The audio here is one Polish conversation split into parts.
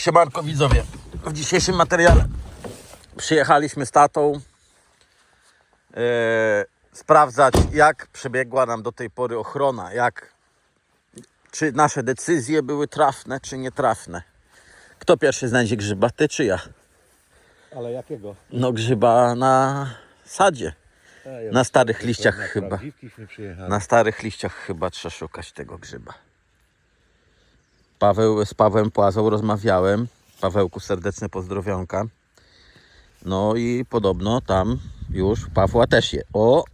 Siemanko widzowie, w dzisiejszym materiale przyjechaliśmy z tatą e, sprawdzać jak przebiegła nam do tej pory ochrona, jak czy nasze decyzje były trafne czy nietrafne. Kto pierwszy znajdzie grzyba, ty czy ja? Ale jakiego? No grzyba na sadzie, na starych liściach chyba. Na starych liściach chyba trzeba szukać tego grzyba. Paweł, z Pawłem Płazą rozmawiałem. Pawełku serdeczne pozdrowionka. No i podobno tam już Pawła też je. O!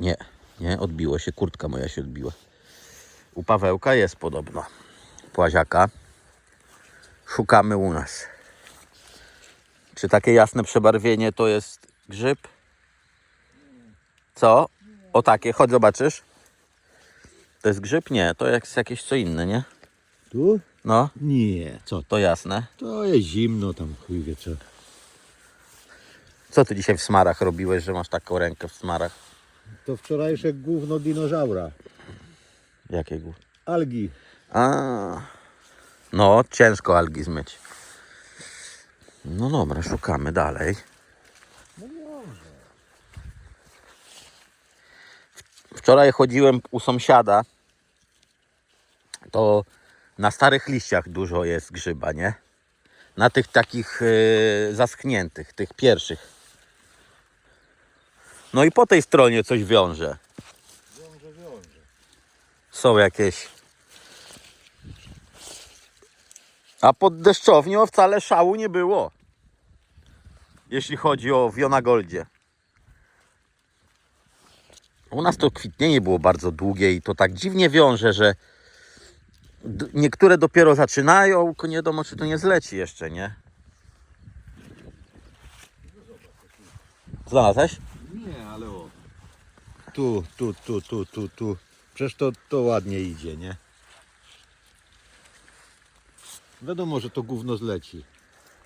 Nie, nie, odbiło się. Kurtka moja się odbiła. U Pawełka jest podobno. Płaziaka. Szukamy u nas. Czy takie jasne przebarwienie to jest grzyb? Co? O takie, chodź zobaczysz. To jest grzyb? Nie, to jest jakieś co inne, nie? Tu? No, Nie, co to? jasne. To jest zimno tam, chuj wie co. Co ty dzisiaj w smarach robiłeś, że masz taką rękę w smarach? To wczorajsze gówno dinozaura. Jakiego? Algi. A, no, ciężko algi zmyć. No dobra, szukamy dalej. Wczoraj chodziłem u sąsiada. To na starych liściach dużo jest grzyba, nie? Na tych takich yy, zaschniętych, tych pierwszych. No i po tej stronie coś wiąże. Wiąże, wiąże. Są jakieś. A pod deszczownią wcale szału nie było. Jeśli chodzi o Wionagoldzie. U nas to kwitnienie było bardzo długie i to tak dziwnie wiąże, że niektóre dopiero zaczynają, tylko nie wiadomo czy to nie zleci jeszcze, nie? Znalazłeś? Nie, ale o. Tu, tu, tu, tu, tu, tu. Przecież to, to ładnie idzie, nie? Wiadomo, że to gówno zleci.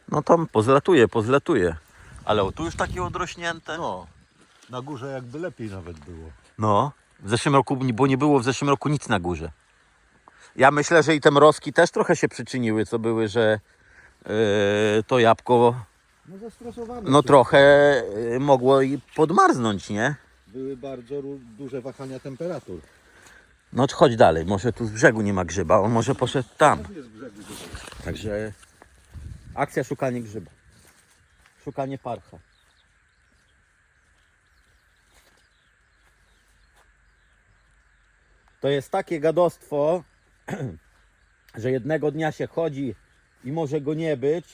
No tam pozlatuje, pozlatuje. Ale o, tu już takie odrośnięte. No. Na górze jakby lepiej nawet było. No, w zeszłym roku, bo nie było w zeszłym roku nic na górze. Ja myślę, że i te mrozki też trochę się przyczyniły, co były, że yy, to jabłko No no trochę yy, mogło i podmarznąć, nie? Były bardzo duże wahania temperatur. No chodź dalej, może tu z brzegu nie ma grzyba, on może poszedł tam. Także akcja szukanie grzyba. Szukanie parcha. To jest takie gadostwo, że jednego dnia się chodzi i może go nie być,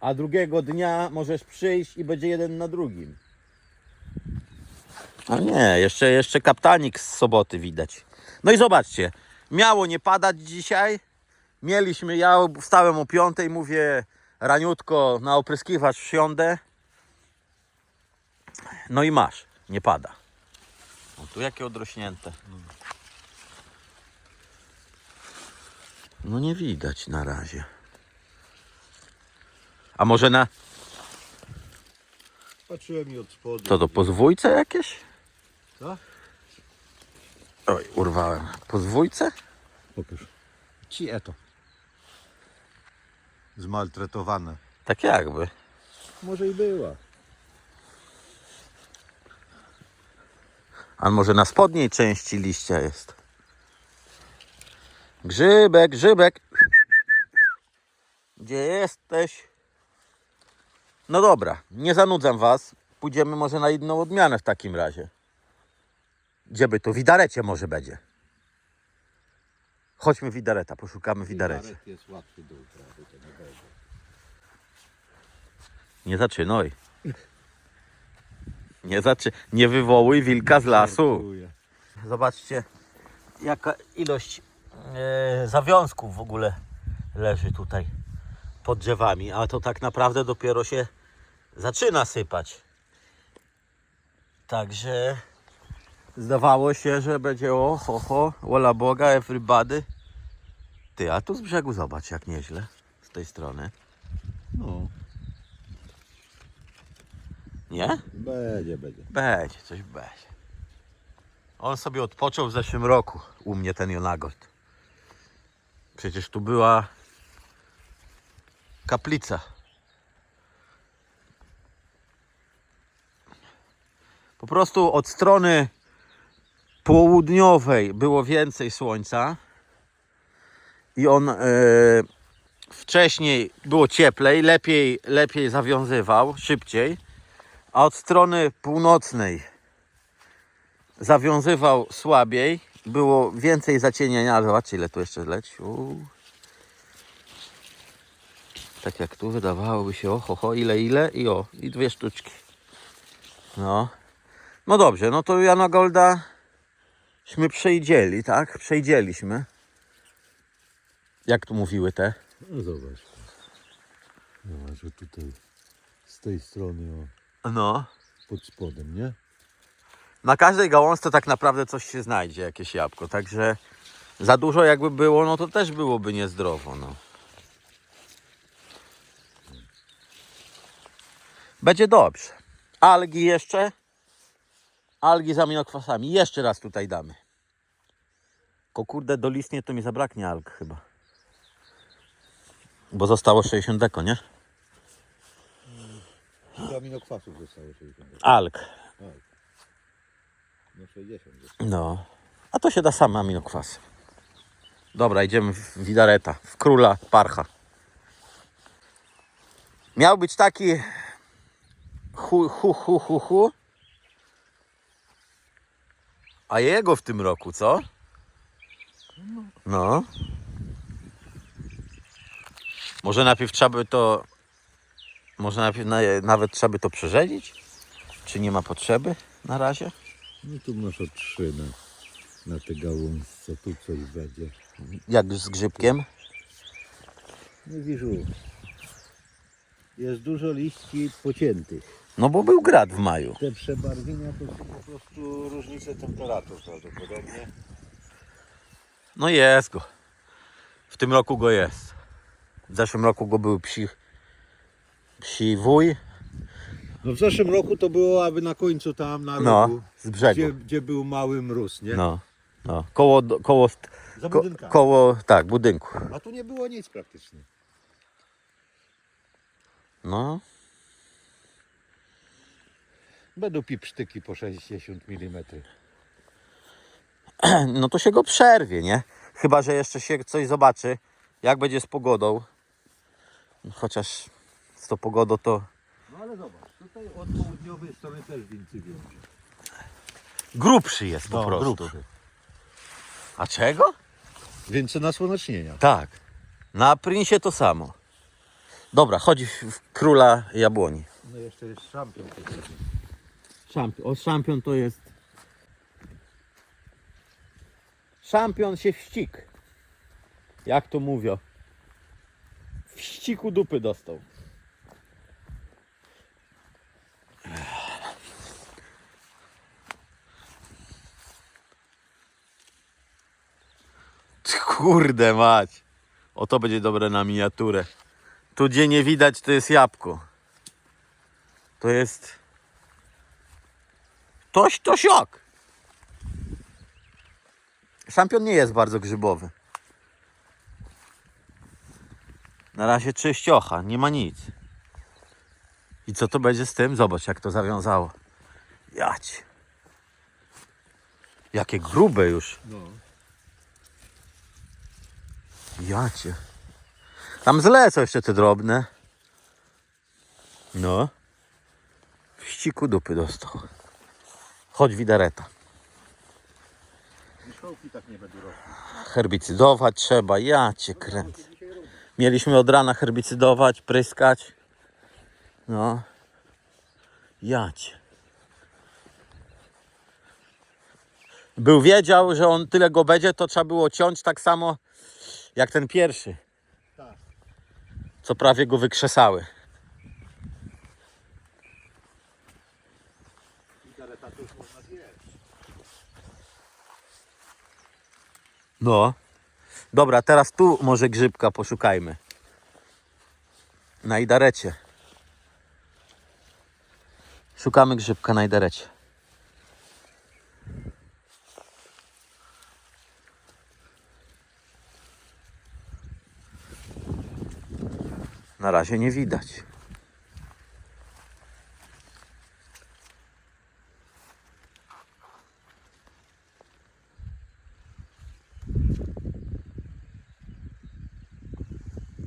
a drugiego dnia możesz przyjść i będzie jeden na drugim. A nie, jeszcze, jeszcze kaptanik z soboty widać. No i zobaczcie, miało nie padać dzisiaj, Mieliśmy, ja wstałem o piątej, mówię raniutko na opryskiwacz wsiądę. No i masz, nie pada. O, tu jakie odrośnięte. No nie widać na razie. A może na, Patrzyłem i od spodu. co to, pozwójce jakieś? Co? Oj, urwałem. Pozwójce? Pokaż. Ci eto. Zmaltretowane. Tak jakby. Może i była. A może na spodniej części liścia jest? Grzybek, grzybek. Gdzie jesteś? No dobra, nie zanudzam was. Pójdziemy może na inną odmianę w takim razie. Gdzie by to? Widarecie może będzie. Chodźmy Widareta, poszukamy Widarecie. Karet jest łatwy do uprawy, to nie będzie. Nie zaczynaj. Nie, zaczy... nie wywołuj wilka z lasu. Zobaczcie, jaka ilość e, zawiązków w ogóle leży tutaj pod drzewami, a to tak naprawdę dopiero się zaczyna sypać. Także zdawało się, że będzie o, ho, ho, wola Boga, everybody. Ty, a tu z brzegu zobacz jak nieźle z tej strony. No, Nie? będzie, będzie. Będzie, coś będzie. On sobie odpoczął w zeszłym roku u mnie ten Jonagold. Przecież tu była kaplica. Po prostu od strony południowej było więcej słońca i on e, wcześniej było cieplej, lepiej, lepiej zawiązywał, szybciej, a od strony północnej zawiązywał słabiej, było więcej zacienienia, ale zobaczcie ile tu jeszcze leci. Uuu. Tak jak tu wydawałoby się, oho, ho, ile, ile i o, i dwie sztuczki. No. No dobrze, no to Jana Golda śmy przejdzieli, tak? Przejdzieliśmy. Jak tu mówiły te? No zobacz. Zobacz, że tutaj z tej strony o, No. pod spodem, nie? Na każdej gałązce tak naprawdę coś się znajdzie, jakieś jabłko, także za dużo jakby było, no to też byłoby niezdrowo, no. Będzie dobrze. Algi jeszcze. Algi z aminokwasami. Jeszcze raz tutaj damy. Ko kurde dolistnie to mi zabraknie alg chyba. Bo zostało 60 deko, nie? Do aminokwasów zostało 60. Alg. No 60 zostało. No. A to się da same aminokwasy. Dobra, idziemy w Widareta, w króla parcha. Miał być taki hu, hu, hu, hu, hu. A jego w tym roku, co? No. Może najpierw trzeba by to. Może najpierw na, nawet trzeba by to przerzedzić? Czy nie ma potrzeby na razie? No tu masz o trzy na, na te gałązce, tu coś będzie. Jak z grzybkiem? No widzisz, jest dużo liści pociętych. No bo był grad w maju. Te przebarwienia to są po prostu różnice temperatur prawdopodobnie. No jest go. W tym roku go jest. W zeszłym roku go był psi, psi wuj. No w zeszłym roku to było, aby na końcu tam na No, rogu, z brzegu. gdzie, gdzie był mały mróz, nie? No, no. Koło, koło, Za ko, budynkami. koło, tak, budynku. A tu nie było nic praktycznie. No, Będą pipsztyki po 60 mm. no to się go przerwie, nie? Chyba, że jeszcze się coś zobaczy, jak będzie z pogodą. Chociaż z tą pogodą to ale zobacz, tutaj od południowej strony też więcej więcej. grubszy jest po prostu. A czego? Więcej nasłonecznienia. Tak. Na Prinsie to samo. Dobra, chodzi w, w króla jabłoni. No jeszcze jest szampion. Szampion. O, szampion to jest. Szampion się wścik. Jak to mówią? W ściku dupy dostał. Kurde mać. O to będzie dobre na miniaturę. Tu gdzie nie widać to jest jabłko. To jest Toś to siok. Szampion nie jest bardzo grzybowy. Na razie czyściocha, nie ma nic. I co to będzie z tym? Zobacz jak to zawiązało. Jać. Jakie grube już. No. Jacie. Tam zlecą jeszcze te drobne. No. W ściku dupy dostał. Chodź widareta. Miszkołki tak nie będą rosły. Herbicydować trzeba, ja cię kręcę. Mieliśmy od rana herbicydować, pryskać. No. Ja cię. Był wiedział, że on tyle go będzie, to trzeba było ciąć tak samo jak ten pierwszy. Co prawie go wykrzesały. No. Dobra, teraz tu może grzybka poszukajmy. Na idarecie. Szukamy grzybka na idarecie. Na razie nie widać.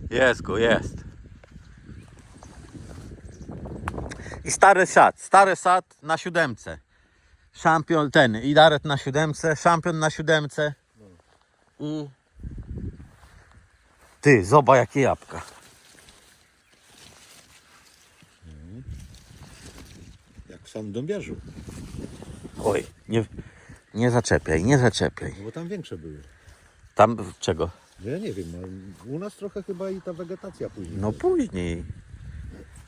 Jest go, jest. I stary sad, stary sad na siódemce. Szampion ten, i Daret na siódemce, szampion na siódemce. I... Ty, zobacz jakie jabłka. Samym dąbierzu. Oj, nie, nie zaczepiaj, nie zaczepiaj. No bo tam większe były. Tam czego? No ja nie wiem, no, u nas trochę chyba i ta wegetacja później. No później.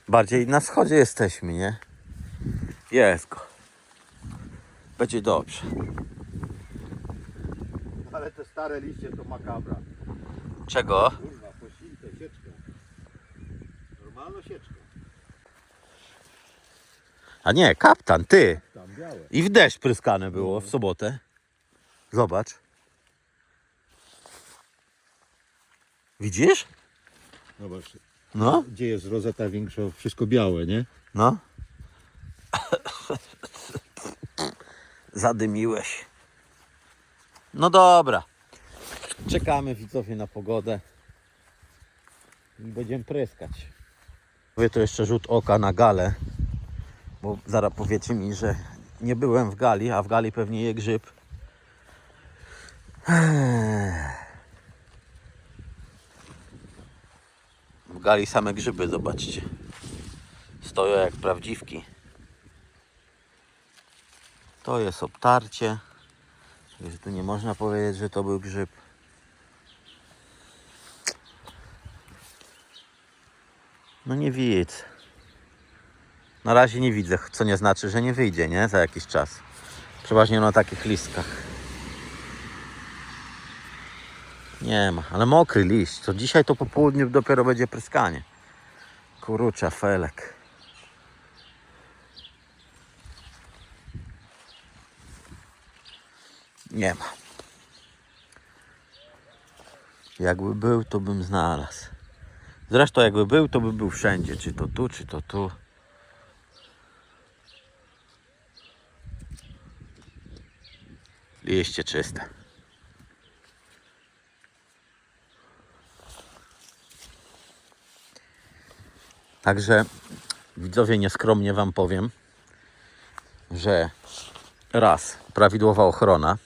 Bardziej na wschodzie jesteśmy, nie? Jest go. Będzie dobrze. Ale te stare liście to makabra. Czego? Kurwa, posilkę, sieczkę. Normalna sieczka. A nie, kaptan, ty. Tam białe. I w deszcz pryskane było w sobotę. Zobacz. Widzisz? Zobacz, No, gdzie jest rozeta większa, wszystko białe, nie? no. Zadymiłeś. No dobra. Czekamy widzowie na pogodę. I będziemy pryskać. Mówię to jeszcze rzut oka na galę. Bo zaraz powiecie mi, że nie byłem w gali, a w gali pewnie je grzyb. W gali same grzyby, zobaczcie. Stoją jak prawdziwki. To jest obtarcie. Że tu nie można powiedzieć, że to był grzyb. No nie widzę. Na razie nie widzę, co nie znaczy, że nie wyjdzie, nie? Za jakiś czas. Przeważnie na takich listkach. Nie ma, ale mokry liść. To dzisiaj to po południu dopiero będzie pryskanie. Kurucza, felek. Nie ma. Jakby był, to bym znalazł. Zresztą jakby był, to by był wszędzie. Czy to tu, czy to tu. Liście czyste. Także widzowie nieskromnie Wam powiem, że raz prawidłowa ochrona,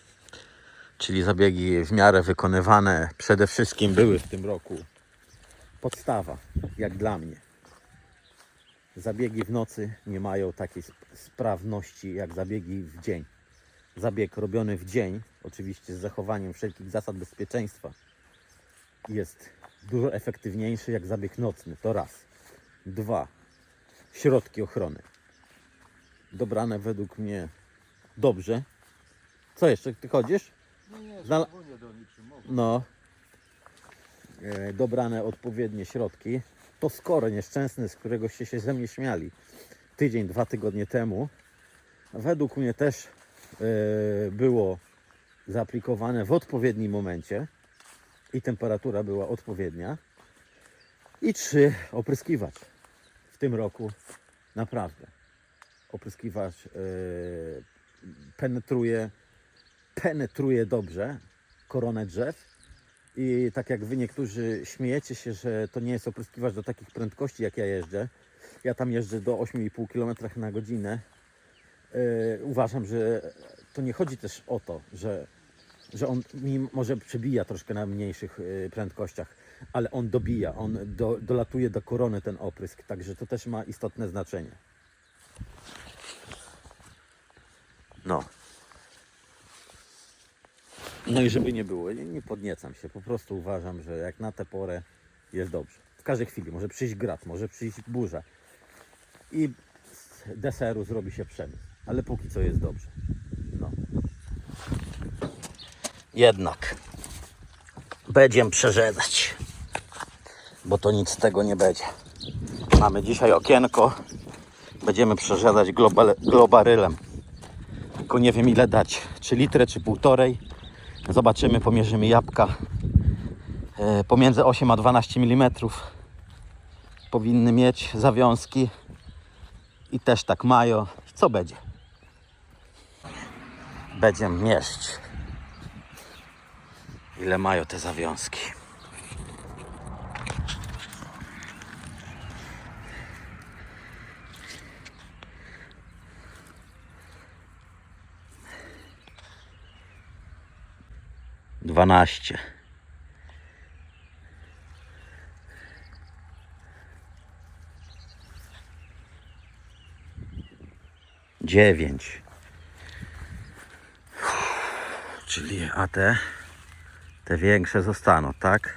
czyli zabiegi w miarę wykonywane przede wszystkim były w tym roku podstawa, jak dla mnie. Zabiegi w nocy nie mają takiej sp- sprawności jak zabiegi w dzień. Zabieg robiony w dzień, oczywiście z zachowaniem wszelkich zasad bezpieczeństwa, jest dużo efektywniejszy jak zabieg nocny. To raz. Dwa. Środki ochrony. Dobrane według mnie dobrze. Co jeszcze? Ty chodzisz? No nie, nie do niczym. No. E, dobrane odpowiednie środki. To skoro nieszczęsny, z którego się, się ze mnie śmiali tydzień, dwa tygodnie temu, według mnie też było zaaplikowane w odpowiednim momencie i temperatura była odpowiednia. I trzy, opryskiwacz. W tym roku naprawdę opryskiwacz e, penetruje, penetruje dobrze koronę drzew. I tak jak wy niektórzy śmiejecie się, że to nie jest opryskiwacz do takich prędkości jak ja jeżdżę. Ja tam jeżdżę do 8,5 km na godzinę. Yy, uważam, że to nie chodzi też o to, że, że on mi może przebija troszkę na mniejszych yy, prędkościach, ale on dobija, on do, dolatuje do korony ten oprysk, także to też ma istotne znaczenie. No. No i żeby nie było, nie, nie podniecam się, po prostu uważam, że jak na tę porę jest dobrze. W każdej chwili może przyjść grad, może przyjść burza i z deseru zrobi się przemysł, ale póki co jest dobrze. No. Jednak będziemy przerzedzać, bo to nic z tego nie będzie. Mamy dzisiaj okienko, będziemy przerzedzać global, globarylem. Tylko nie wiem ile dać, czy litrę, czy półtorej. Zobaczymy, pomierzymy jabłka e, pomiędzy 8 a 12 mm. powinny mieć zawiązki i też tak mają. Co będzie? Będziemy mierzyć. Ile mają te zawiązki? Dwanaście. Dziewięć. Czyli, a te, te większe zostaną, tak?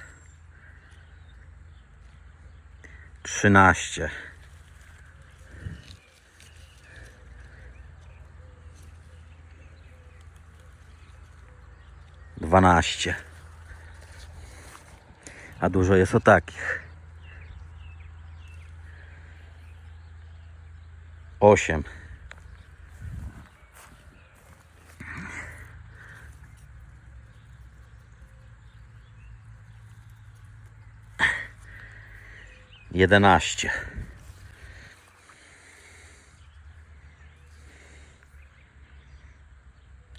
Trzynaście. Dwanaście. A dużo jest o takich. Osiem. Jedenaście.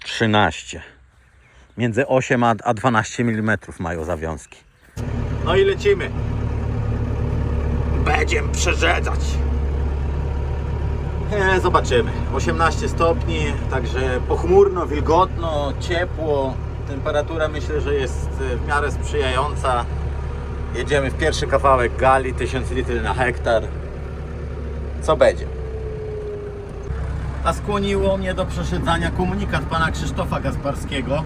Trzynaście. Między 8 a a 12 mm mają zawiązki. No i lecimy. Będziemy przerzedzać. E, zobaczymy. 18 stopni, także pochmurno, wilgotno, ciepło. Temperatura myślę, że jest e, w miarę sprzyjająca. Jedziemy w pierwszy kawałek gali, 1000 litrów na hektar. Co będzie? A skłoniło mnie do przeszedzania komunikat pana Krzysztofa Gasparskiego,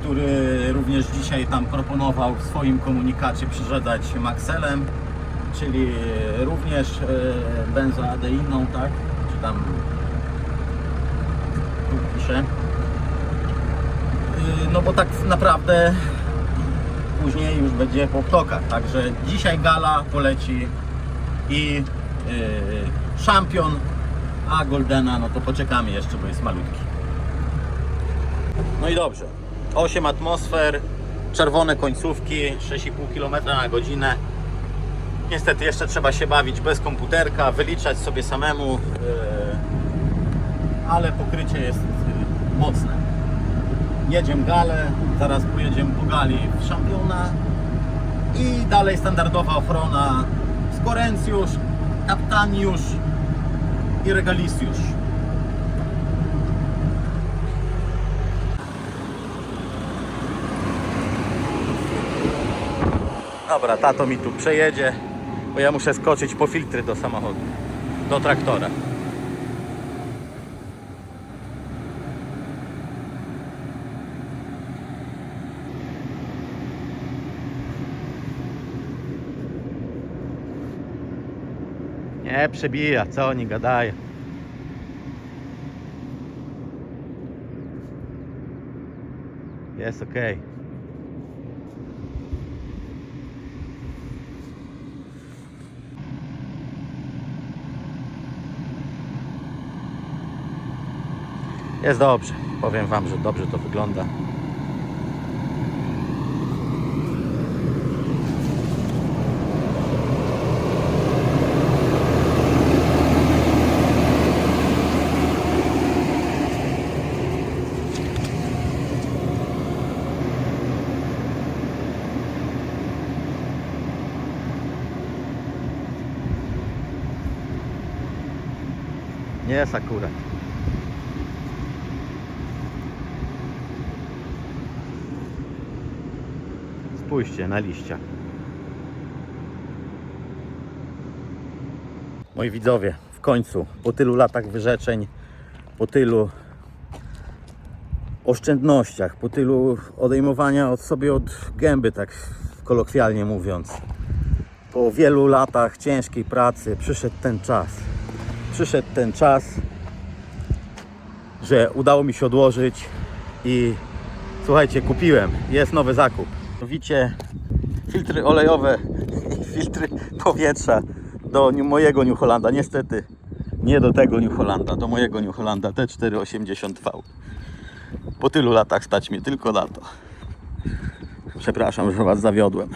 który również dzisiaj tam proponował w swoim komunikacie przerzedzać makselem, czyli również e, benzoadeiną, tak? Czy tam pisze. Y, No bo tak naprawdę później już będzie po ptokach. Także dzisiaj gala poleci i yy, szampion, a Goldena no to poczekamy jeszcze, bo jest malutki. No i dobrze. 8 atmosfer, czerwone końcówki, 6,5 km na godzinę. Niestety jeszcze trzeba się bawić bez komputerka, wyliczać sobie samemu, yy, ale pokrycie jest yy, mocne jedziemy galę, zaraz pojedziemy po gali w szampiona i dalej standardowa ochrona Skorencjusz, Kaptaniusz i Regalicjusz. Dobra, tato mi tu przejedzie, bo ja muszę skoczyć po filtry do samochodu, do traktora. Nie przebija, co oni gadają. Jest ok. Jest dobrze. Powiem Wam, że dobrze to wygląda. Jest akurat. Spójrzcie na liścia. Moi widzowie, w końcu, po tylu latach wyrzeczeń, po tylu oszczędnościach, po tylu odejmowania od sobie od gęby, tak kolokwialnie mówiąc, po wielu latach ciężkiej pracy przyszedł ten czas. Przyszedł ten czas, że udało mi się odłożyć i słuchajcie, kupiłem. Jest nowy zakup. Mianowicie filtry olejowe i filtry powietrza do mojego New Hollanda. Niestety nie do tego New Hollanda, do mojego New Hollanda T480V. Po tylu latach stać mnie tylko na to. Przepraszam, że Was zawiodłem.